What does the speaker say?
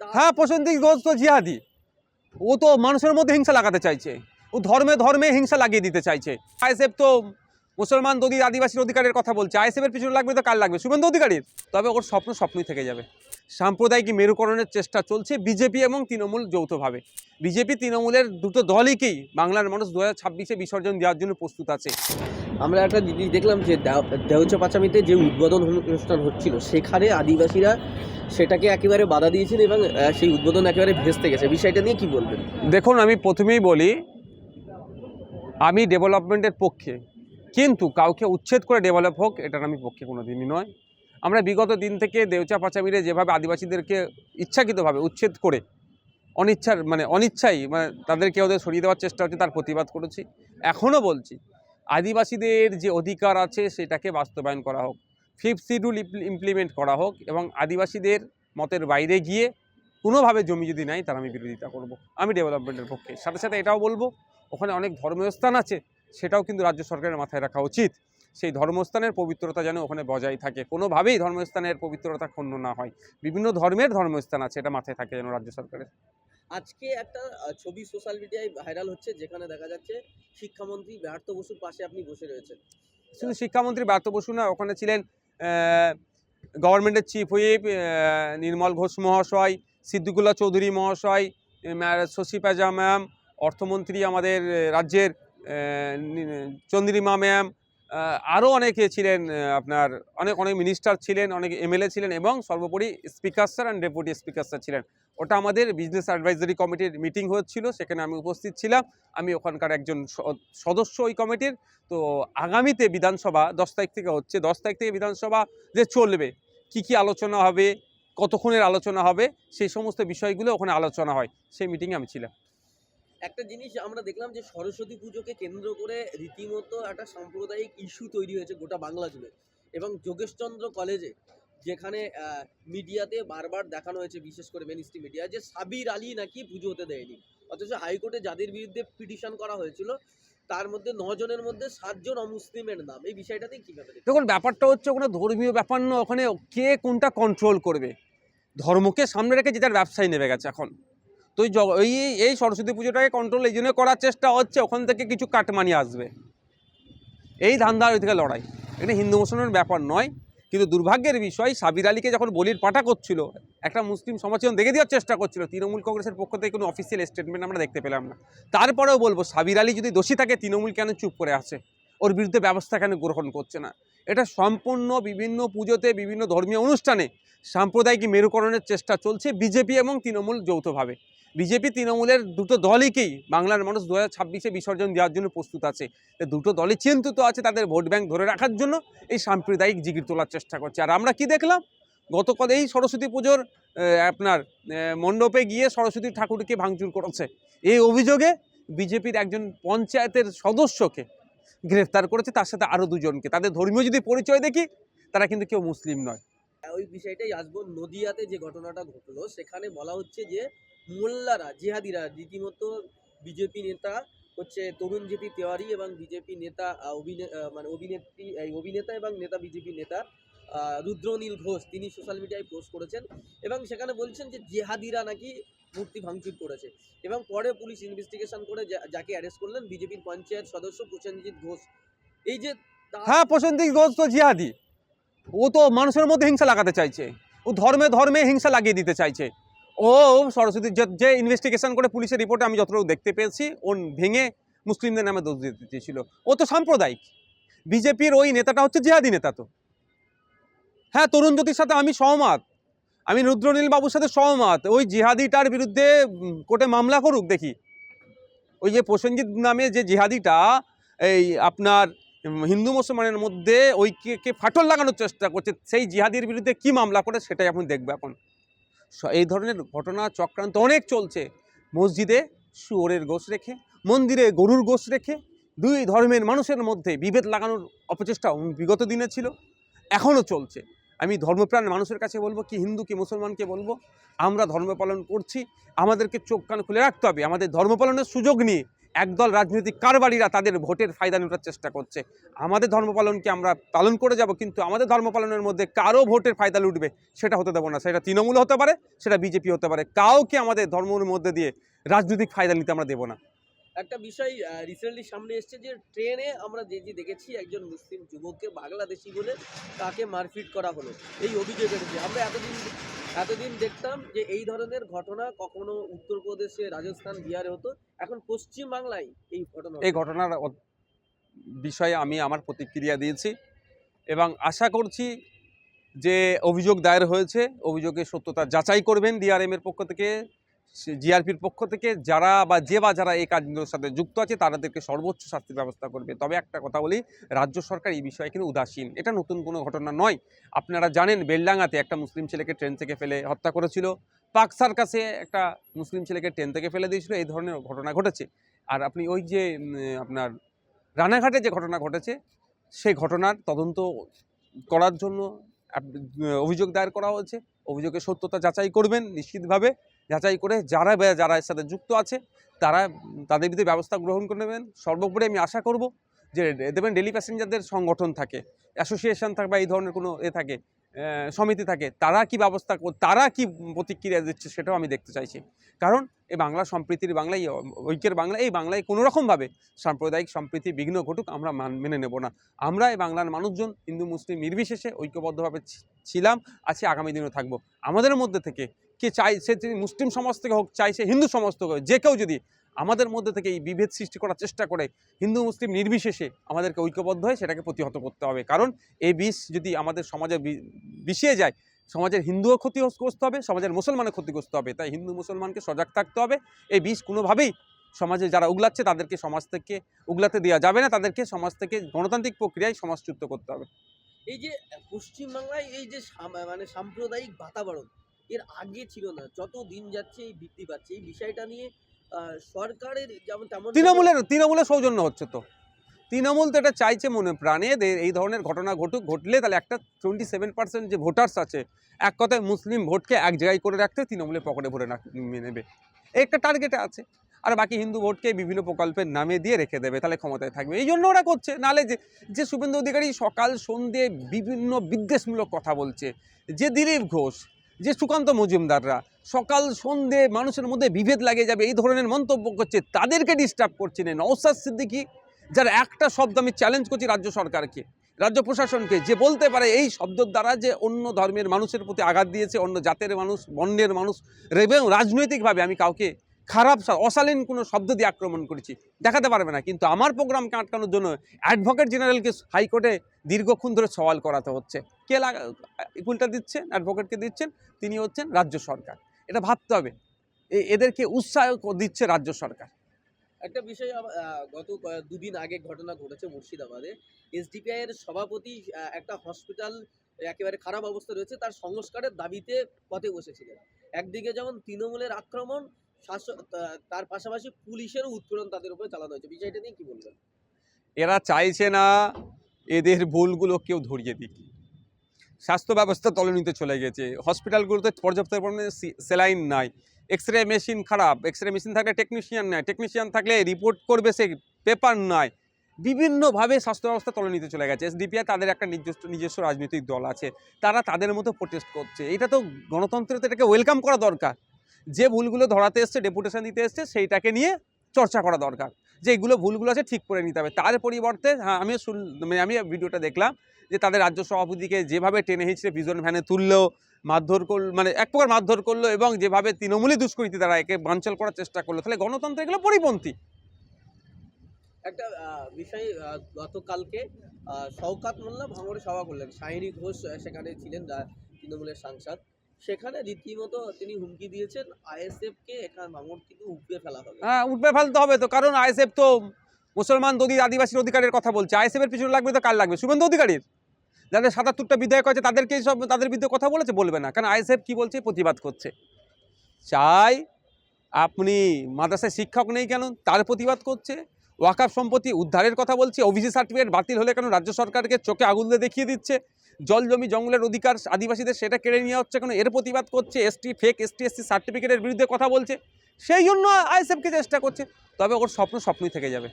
হ্যাঁ প্রসেনজিৎ ঘোষ তো জিহাদি। ও তো মানুষের মধ্যে হিংসা লাগাতে চাইছে। ও ধর্মে ধর্মে হিংসা লাগিয়ে দিতে চাইছে। আইএসএফ তো মুসলমান দলিত আদিবাসীর অধিকারের কথা বলছে। আইএসএফের পিছনে লাগবে তো কার লাগবে? শুভেন্দু অধিকারীর। তবে ওর স্বপ্ন স্বপ্নই থেকে যাবে। সাম্প্রদায়িক মেরুকরণের চেষ্টা চলছে বিজেপি এবং তৃণমূল যৌথভাবে। বিজেপি তৃণমূলের দুটো দলইকেই বাংলার মানুষ দু হাজার ছাব্বিশে বিসর্জন দেওয়ার জন্য প্রস্তুত আছে? আমরা একটা জিনিস দেখলাম যে দেওচা পাচামিতে যে উদ্বোধন অনুষ্ঠান হচ্ছিল সেখানে আদিবাসীরা সেটাকে একেবারে বাধা দিয়েছেন এবং সেই উদ্বোধন একেবারে ভেস্তে গেছে। বিষয়টা নিয়ে কি বলবেন? দেখুন আমি প্রথমেই বলি আমি ডেভেলপমেন্টের পক্ষে কিন্তু কাউকে উচ্ছেদ করে ডেভেলপ হোক, এটার আমি পক্ষে কোনো দিনই নয়। আমরা বিগত দিন থেকে দেউচা পাচামিরে যেভাবে আদিবাসীদেরকে ইচ্ছাকৃতভাবে উচ্ছেদ করে, অনিচ্ছার মানে অনিচ্ছাই মানে তাদেরকে ওদের সরিয়ে দেওয়ার চেষ্টা হচ্ছে, তার প্রতিবাদ করেছি। এখনও বলছি, আদিবাসীদের যে অধিকার আছে, সেটাকে বাস্তবায়ন করা হোক ফিফথ শিডিউল ইমপ্লিমেন্ট করা হোক এবং আদিবাসীদের মতের বাইরে গিয়ে কোনোভাবে জমি যদি নাই, তার আমি বিরোধিতা করব। আমি ডেভেলপমেন্টের পক্ষে। সাথে সাথে এটাও বলব, ওখানে অনেক ধর্মীয় স্থান আছে সেটাও কিন্তু রাজ্য সরকারের মাথায় রাখা উচিত। সেই ধর্মস্থানের পবিত্রতা যেন ওখানে বজায় থাকে। কোনোভাবেই ধর্মস্থানের পবিত্রতা ক্ষুণ্ণ না হয়। বিভিন্ন ধর্মের ধর্মস্থান আছে এটা মাথায় থাকে যেন রাজ্য সরকারের। আজকে একটা ছবি সোশ্যাল মিডিয়ায় ভাইরাল হচ্ছে যেখানে দেখা যাচ্ছে শিক্ষামন্ত্রী ব্যর্থ বসুর পাশে আপনি বসে রয়েছেন। শুধু শিক্ষামন্ত্রী ব্যর্থ বসু না ওখানে ছিলেন গভর্নমেন্টের চিফ হুইপ নির্মল ঘোষ মহাশয় সিদ্দিকুল্লাহ চৌধুরী মহাশয় শশী পাজা ম্যাম অর্থমন্ত্রী আমাদের রাজ্যের চন্দ্রিমা ম্যাম আরও অনেকে ছিলেন আপনার অনেক অনেক মিনিস্টার ছিলেন, অনেক এমএলএ ছিলেন এবং সর্বোপরি speaker sir and deputy speaker sir ছিলেন। ওটা আমাদের বিজনেস অ্যাডভাইজারি কমিটির মিটিং হচ্ছিল সেখানে আমি উপস্থিত ছিলাম। আমি ওখানকার একজন সদস্য ওই কমিটির তো আগামীতে বিধানসভা, দশ তারিখ থেকে হচ্ছে, দশ তারিখ থেকে বিধানসভা যে চলবে, কি কি আলোচনা হবে, কতক্ষণের আলোচনা হবে, সেই সমস্ত বিষয়গুলো ওখানে আলোচনা হয়। সেই মিটিংয়ে আমি ছিলাম। একটা জিনিস আমরা দেখলাম যে সরস্বতী পুজোকে কেন্দ্র করে রীতিমতো একটা সাম্প্রদায়িক ইস্যু তৈরি হয়েছে গোটা বাংলা জুড়ে। এবং যোগেশচন্দ্র কলেজে যেখানে মিডিয়াতে বারবার দেখানো হয়েছে, বিশেষ করে মেন মিডিয়া যে সাবির আলী নাকি পুজো হতে দেয়নি। অথচ হাইকোর্টে যাদের বিরুদ্ধে পিটিশন করা হয়েছিল, তার মধ্যে নজনের মধ্যে সাতজন অমুসলিমের নাম। এই বিষয়টাতে কীভাবে? দেখুন, ব্যাপারটা হচ্ছে ওখানে ধর্মীয় ব্যাপার না। ওখানে কে কোনটা কন্ট্রোল করবে? ধর্মকে সামনে রেখে যে যার ব্যবসায় নেমে গেছে এখন। তো জ- এই সরস্বতী পুজোটাকে কন্ট্রোল এই জন্য করার চেষ্টা হচ্ছে, ওখান থেকে কিছু কাটমানি আসবে। এই ধান্দার ওই থেকে লড়াই। এটা হিন্দু মুসলমানের ব্যাপার নয়, কিন্তু দুর্ভাগ্যের বিষয়, সাবির আলীকে যখন বলির পাঠা করছিল, একটা মুসলিম সমাজ দেখে দেওয়ার চেষ্টা করছিল, তৃণমূল কংগ্রেসের পক্ষ থেকে কোনো অফিসিয়াল স্টেটমেন্ট আমরা দেখতে পেলাম না। তারপরেও বলব, সাবির আলী যদি দোষী থাকে, তৃণমূল কেন চুপ করে আছে? ওর বিরুদ্ধে ব্যবস্থা কেন গ্রহণ করছে না? এটা সম্পূর্ণ বিভিন্ন পুজোতে, বিভিন্ন ধর্মীয় অনুষ্ঠানে, সাম্প্রদায়িক মেরুকরণের চেষ্টা চলছে, বিজেপি এবং তৃণমূল যৌথভাবে। বিজেপি তৃণমূলের দুটো দলইকেই বাংলার মানুষ দু হাজার ছাব্বিশে বিসর্জন দেওয়ার জন্য প্রস্তুত আছে। দুটো দলই চিন্তিত আছে তাদের ভোট ব্যাংক ধরে রাখার জন্য। এই সাম্প্রদায়িক জিগির তোলার চেষ্টা করছে। আর আমরা কি দেখলাম? গতকাল এই সরস্বতী পুজোর আপনার মণ্ডপে গিয়ে সরস্বতী ঠাকুরকে ভাঙচুর করেছে। এই অভিযোগে বিজেপির একজন পঞ্চায়েতের সদস্যকে গ্রেফতার করেছে, তার সাথে আরও দুজনকে। তাদের ধর্মীয় যদি পরিচয় দেখি, তারা কিন্তু কেউ মুসলিম নয়। ওই বিষয়টাই আসব। নদিয়াতে যে ঘটনাটা ঘটলো, সেখানে বলা হচ্ছে যে মোল্লারা, জিহাদিরা রীতিমতো বিজেপি নেতা হচ্ছে তরুণ জেপি তেওয়ারি এবং বিজেপি নেতা অভিনে- মানে অভিনেত্রী, এই অভিনেতা এবং নেতা বিজেপি নেতা রুদ্রনীল ঘোষ, তিনি সোশ্যাল মিডিয়ায় পোস্ট করেছেন এবং সেখানে বলছেন যে জেহাদিরা নাকি মূর্তি ভাঙচুর করেছে এবং পরে পুলিশ ইনভেস্টিগেশন করে যাকে অ্যারেস্ট করলেন বিজেপির পঞ্চায়েত সদস্য প্রসেনজিৎ ঘোষ। এই যে হ্যাঁ প্রসেনজিৎ ঘোষ তো জিহাদি। ও তো মানুষের মধ্যে হিংসা লাগাতে চাইছে। ও ধর্মে ধর্মে হিংসা লাগিয়ে দিতে চাইছে। ও সরস্বতী, যে- ইনভেস্টিগেশন করে পুলিশের রিপোর্টে আমি যতটুকু দেখতে পেয়েছি, ও ভেঙে মুসলিমদের নামে দোষ দিতে চেয়েছিল ও তো সাম্প্রদায়িক। বিজেপির ওই নেতাটা হচ্ছে জিহাদি নেতা তো। হ্যাঁ তরুণ জ্যোতির সাথে আমি সহমত। আমি রুদ্রনীল বাবুর সাথে সহমত। ওই জিহাদিটার বিরুদ্ধে কোর্টে মামলা করুক দেখি। ওই যে প্রসেনজিৎ নামে যে জিহাদিটা, এই আপনার হিন্দু মুসলমানের মধ্যে ঐক্যকে ফাটল লাগানোর চেষ্টা করছে, সেই জিহাদির বিরুদ্ধে কি মামলা করে সেটাই এখন দেখবে এখন। এই ধরনের ঘটনা চক্রান্ত অনেক চলছে। মসজিদে শুয়োরের গোস রেখে, মন্দিরে গরুর গোস রেখে, দুই ধর্মের মানুষের মধ্যে বিভেদ লাগানোর অপচেষ্টা বিগত দিনে ছিল, এখনও চলছে। আমি ধর্মপ্রাণ মানুষের কাছে বলব কি হিন্দু, কি মুসলমানকে বলব, আমরা ধর্ম পালন করছি, আমাদেরকে চোখ কান খুলে রাখতে হবে, আমাদের ধর্ম পালনের সুযোগ নিয়ে একদল রাজনৈতিক কারবারিরা তাদের ভোটের ফায়দা নেওয়ার চেষ্টা করছে। আমাদের ধর্ম পালনকে আমরা পালন করে যাব, কিন্তু আমাদের ধর্ম পালনের মধ্যে কারও ভোটের ফায়দা লুটবে সেটা হতে দেবো না। সেটা তৃণমূল হতে পারে, সেটা বিজেপি হতে পারে। কাউকে আমাদের ধর্মের মধ্যে দিয়ে রাজনৈতিক ফায়দা নিতে আমরা দেবো না। একটা বিষয় রিসেন্টলি সামনে এসেছে যে ট্রেনে আমরা যে যে দেখেছি একজন মুসলিম যুবককে বাংলাদেশি বলে তাকে মারপিট করা হলো। এই অভিযোগ এসেছে। আমরা এতদিন এতদিন দেখতাম যে এই ধরনের ঘটনা কখনো উত্তরপ্রদেশে, রাজস্থান, বিহারে হতো। এখন পশ্চিম বাংলায় এই ঘটনা এই ঘটনার বিষয়ে আমি আমার প্রতিক্রিয়া দিয়েছি এবং আশা করছি যে অভিযোগ দায়ের হয়েছে। অভিযোগের সত্যতা যাচাই করবেন ডিআরএম এর পক্ষ থেকে। জিআরপির পক্ষ থেকে যারা বা যে বা যারা এই কাজগুলোর সাথে যুক্ত আছে, তাদেরকে সর্বোচ্চ শাস্তির ব্যবস্থা করবে। তবে একটা কথা বলি, রাজ্য সরকার এই বিষয়ে কিন্তু উদাসীন। এটা নতুন কোনো ঘটনা নয়। আপনারা জানেন, বেলডাঙ্গাতে একটা মুসলিম ছেলেকে ট্রেন থেকে ফেলে হত্যা করেছিল। পাক সার্কাসে একটা মুসলিম ছেলেকে ট্রেন থেকে ফেলে দিয়েছিল। এই ধরনের ঘটনা ঘটেছে। আর আপনি ওই যে আপনার রানাঘাটে যে ঘটনা ঘটেছে, সেই ঘটনার তদন্ত করার জন্য অভিযোগ দায়ের করা হয়েছে। অভিযোগের সত্যতা যাচাই করবেন নিশ্চিতভাবে। যাচাই করে যারা যারা এর সাথে যুক্ত আছে, তারা তাদের বিরুদ্ধে ব্যবস্থা গ্রহণ করে নেবেন। সর্বোপরি আমি আশা করব যে দেবেন ডেলি প্যাসেঞ্জারদের সংগঠন থাকে অ্যাসোসিয়েশন থাকে বা এই ধরনের কোনো এ থাকে সমিতি থাকে, তারা কি ব্যবস্থা তারা কি প্রতিক্রিয়া দিচ্ছে সেটাও আমি দেখতে চাইছি। কারণ এই বাংলা সম্প্রীতির বাংলায়, ঐক্যের বাংলা এই বাংলায় কোনো রকমভাবে সাম্প্রদায়িক সম্প্রীতি বিঘ্ন ঘটুক আমরা মান- মেনে নেব না। আমরা এই বাংলার মানুষজন, হিন্দু, মুসলিম নির্বিশেষে ঐক্যবদ্ধভাবে ছিলাম, আছি, আগামী দিনেও থাকব। আমাদের মধ্যে থেকে কে চাই সে যদি মুসলিম সমাজ থেকে হোক চাই সে হিন্দু সমাজ থেকে হোক, যে কেউ যদি আমাদের মধ্যে থেকে এই বিভেদ সৃষ্টি করার চেষ্টা করে হিন্দু মুসলিম নির্বিশেষে আমাদেরকে ঐক্যবদ্ধ হয়ে সেটাকে প্রতিহত করতে হবে। কারণ এই বিষ যদি আমাদের সমাজে বিষিয়ে যায় সমাজের হিন্দুও ক্ষতিগ্রস্ত হবে সমাজের মুসলমানের ক্ষতিগ্রস্ত হবে। তাই হিন্দু মুসলমানকে সজাগ থাকতে হবে। এই বিষ কোনোভাবেই সমাজে যারা উগলাচ্ছে তাদেরকে সমাজ থেকে উগলাতে দেওয়া যাবে না। তাদেরকে সমাজ থেকে গণতান্ত্রিক প্রক্রিয়ায় সমাজচ্যুত করতে হবে। এই যে পশ্চিমবাংলায় এই যে মানে সাম্প্রদায়িক বাতাবরণ এর আগে ছিল না। যত দিন যাচ্ছে, এই বৃদ্ধি পাচ্ছে। এই বিষয়টা নিয়ে সরকারের যেমন তেমন তৃণমূলের তৃণমূলের সৌজন্য হচ্ছে তো। তৃণমূল তো এটা চাইছে মনে প্রাণে এই ধরনের ঘটনা ঘটুক, ঘটলে তাহলে একটা টোয়েন্টি সেভেন পার্সেন্ট যে ভোটার্স আছে, এক কথায় মুসলিম ভোটকে এক জায়গায় করে রাখতে তৃণমূলের পকেটে ভরে নেবে। একটা টার্গেটে আছে। আর বাকি হিন্দু ভোটকে বিভিন্ন প্রকল্পের নামে দিয়ে রেখে দেবে, তাহলে ক্ষমতায় থাকবে। এই জন্য ওরা করছে। নালে যে যে শুভেন্দু অধিকারী সকাল সন্ধ্যে বিভিন্ন বিদ্বেষমূলক কথা বলছে, যে দিলীপ ঘোষ যে সুকান্ত মজুমদাররা, সকাল, সন্ধে মানুষের মধ্যে বিভেদ লাগে যাবে, এই ধরনের মন্তব্য করছে, তাদেরকে ডিস্টার্ব করছে না। নওসাদ সিদ্দিকি, যারা একটা শব্দ আমি চ্যালেঞ্জ করছি রাজ্য সরকারকে, রাজ্য প্রশাসনকে, যে বলতে পারে এই শব্দের দ্বারা যে অন্য ধর্মের মানুষের প্রতি আঘাত দিয়েছে, অন্য জাতের মানুষ, বর্ণের মানুষ এবং রাজনৈতিকভাবে আমি কাউকে খারাপ অশালীন কোনো শব্দ দিয়ে আক্রমণ করেছি। দেখাতে পারবে না, কিন্তু আমার প্রোগ্রামকে আটকানোর জন্য অ্যাডভোকেট জেনারেলকে হাইকোর্টে দীর্ঘক্ষণ ধরে সওয়াল করাতে হচ্ছে। কে লাগা দিচ্ছেন? অ্যাডভোকেটকে দিচ্ছেন? তিনি হচ্ছেন রাজ্য সরকার। এটা ভাবতে হবে। এদেরকে উৎসাহ দিচ্ছে রাজ্য সরকার। একটা বিষয় গত দুদিন আগে ঘটনা ঘটেছে মুর্শিদাবাদে। এসডিপিআই এর সভাপতি একটা হসপিটাল একেবারে খারাপ অবস্থা রয়েছে, তার সংস্কারের দাবিতে পথে বসেছিলেন। একদিকে যেমন তৃণমূলের আক্রমণ তার পাশাপাশি পুলিশেরও উৎপীড়ন তাদের উপরে চালানো হয়েছে। বিষয়টা নিয়ে কি বলবেন? এরা চাইছে না এদের ভুলগুলো কেউ ধরিয়ে দিক। স্বাস্থ্য ব্যবস্থা তলনিতে চলে গেছে। হসপিটালগুলোতে পর্যাপ্ত পরিমাণে সেলাইন নাই। এক্স রে মেশিন খারাপ। এক্স রে মেশিন থাকলে টেকনিশিয়ান নাই। টেকনিশিয়ান থাকলে রিপোর্ট করবে সে পেপার নাই। বিভিন্নভাবে স্বাস্থ্য ব্যবস্থা তলনিতে চলে গেছে। এসডিপিআই তাদের একটা নিজস্ব নিজস্ব রাজনৈতিক দল আছে। তারা তাদের মতো প্রোটেস্ট করছে। এটা তো গণতন্ত্রে তো এটাকে ওয়েলকাম করা দরকার। যে ভুলগুলো ধরাতে এসছে ডেপুটেশন দিতে এসছে, সেইটাকে নিয়ে চর্চা করা দরকার। যে এইগুলো ভুলগুলো আছে ঠিক করে নিতে হবে। তার পরিবর্তে হ্যাঁ আমিও শুন মানে আমি ভিডিওটা দেখলাম যে তাদের রাজ্য সভাপতিকে যেভাবে টেনে হিঁচড়ে ভিজন ভ্যানে তুললো, মারধর করল মানে এক প্রকার মারধর করল এবং যেভাবে তৃণমূলী দুষ্কৃতী তারা একে বাঞ্চল করার চেষ্টা করল, তাহলে গণতন্ত্র এগুলো পরিপন্থী। একটা বিষয় গতকালকে শওকাত মোল্লা সভা করলেন। শাহিনী ঘোষ সেখানে ছিলেন তৃণমূলের সাংসদ। সেখানে রীতিমতো তিনি হুমকি দিয়েছেন আইএসএফ কে, এখানে ভাঙড় থেকে উপড়ে ফেলা হবে। হ্যাঁ উঠবে ফেলতে হবে তো, কারণ আইএসএফ তো মুসলমান দদি আদিবাসীর অধিকারের কথা বলছে। আইএসএফ এর পিছনে লাগবে তো কার লাগবে? শুভেন্দু অধিকারীর। যাদের সাতাত্তরটা বিধায়ক আছে তাদেরকেই সব, তাদের বিরুদ্ধে কথা বলেছে? বলবে না। কারণ আইএসএফ কি বলছে? প্রতিবাদ করছে। চাই আপনি মাদ্রাসায় শিক্ষক নেই কেন? তার প্রতিবাদ করছে। ওয়াকাফ সম্পত্তি উদ্ধারের কথা বলছি ওবিসি সার্টিফিকেট বাতিল হলে কেন রাজ্য সরকারকে চোখে আগুন দিয়ে দেখিয়ে দিচ্ছে? জল জমি জঙ্গলের অধিকার আদিবাসীদের সেটা কেড়ে নেওয়া হচ্ছে কেন? এর প্রতিবাদ করছে এসটি ফেক এসটি এসসি সার্টিফিকেটের বিরুদ্ধে কথা বলছে। সেই জন্য আইএসএফকে চেষ্টা করছে। তবে ওর স্বপ্ন স্বপ্নই থেকে যাবে।